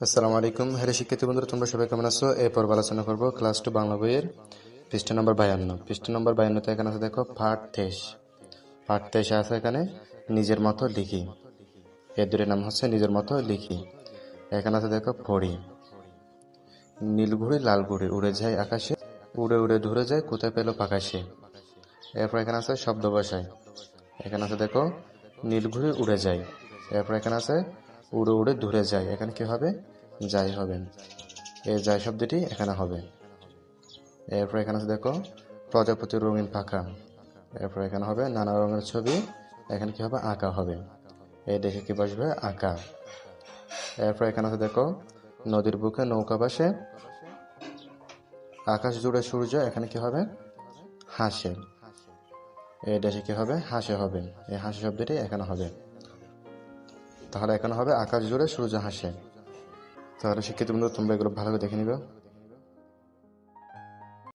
আসসালামু আলাইকুম। হ্যালো শিক্ষার্থী বন্ধুরা, তোমরা সবাই কেমন আছো? এরপর আলোচনা করব ক্লাস টু বাংলা বইয়ের পৃষ্ঠা নম্বর বায়ান্ন। পৃষ্ঠা নম্বর বায়ান্নতে এখানে আছে দেখো, পাঠ তেইশ পাঠ তেইশে আছে এখানে, নিজের মতো লিখি। এর দুটির নাম হচ্ছে নিজের মতো লিখি। এখানে আছে দেখো পড়ি নীলঘুড়ি লালঘুড়ি উড়ে যায় আকাশে, উড়ে উড়ে ধরে যায়, কোথায় পেল পাকাশে। এরপর এখানে আছে শব্দ বসায়। এখানে আছে দেখো নীলঘুড়ি উড়ে যায়। এরপর এখানে আছে উড়ে উড়ে ধরে যায়। এখানে কি হবে? যাই হবে। এই যাই শব্দটি এখানে হবে। এরপর এখানে আছে দেখো প্রজাপতির রঙিন পাখা। এরপর এখানে হবে নানা রঙের ছবি। এখানে কি হবে? আঁকা হবে। এই দেখে কি বসবে? আঁকা। এরপর এখানে আছে দেখো, নদীর বুকে নৌকা বাসে আকাশ জুড়ে সূর্য, এখানে কি হবে? হাসে। এই দেশে কি হবে? হাসে হবে। এই হাসি শব্দটি এখানে হবে। তাহলে এখন হবে আকাশ জুড়ে সূর্য হাসে। তাহলে শিক্ষিত বন্ধু তোমরা এগুলো ভালো করে দেখে নিবে।